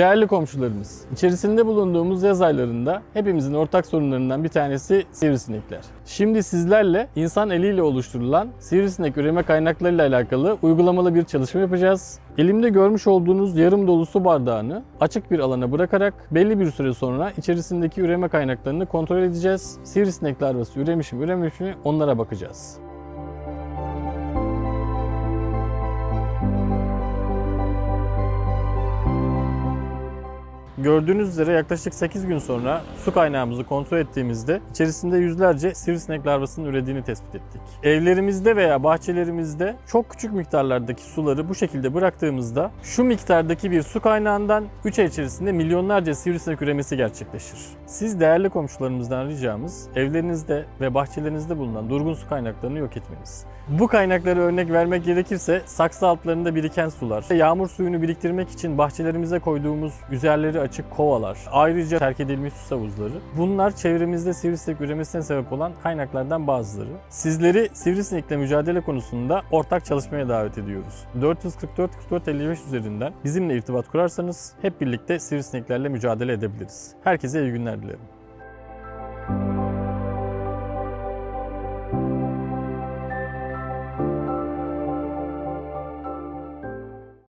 Değerli komşularımız, içerisinde bulunduğumuz yaz aylarında hepimizin ortak sorunlarından bir tanesi sivrisinekler. Şimdi sizlerle insan eliyle oluşturulan sivrisinek üreme kaynaklarıyla alakalı uygulamalı bir çalışma yapacağız. Elimde görmüş olduğunuz yarım dolu su bardağını açık bir alana bırakarak belli bir süre sonra içerisindeki üreme kaynaklarını kontrol edeceğiz. Sivrisinek larvası üremiş mi ürememiş mi onlara bakacağız. Gördüğünüz üzere yaklaşık 8 gün sonra su kaynağımızı kontrol ettiğimizde içerisinde yüzlerce sivrisinek larvasının ürediğini tespit ettik. Evlerimizde veya bahçelerimizde çok küçük miktarlardaki suları bu şekilde bıraktığımızda şu miktardaki bir su kaynağından 3 ay içerisinde milyonlarca sivrisinek üremesi gerçekleşir. Siz değerli komşularımızdan ricamız evlerinizde ve bahçelerinizde bulunan durgun su kaynaklarını yok etmeniz. Bu kaynakları örnek vermek gerekirse saksı altlarında biriken sular, yağmur suyunu biriktirmek için bahçelerimize koyduğumuz üzerleri açık kovalar, ayrıca terk edilmiş su havuzları. Bunlar çevremizde sivrisinek üremesine sebep olan kaynaklardan bazıları. Sizleri sivrisinekle mücadele konusunda ortak çalışmaya davet ediyoruz. 444 44 55 üzerinden bizimle irtibat kurarsanız hep birlikte sivrisineklerle mücadele edebiliriz. Herkese iyi günler dilerim.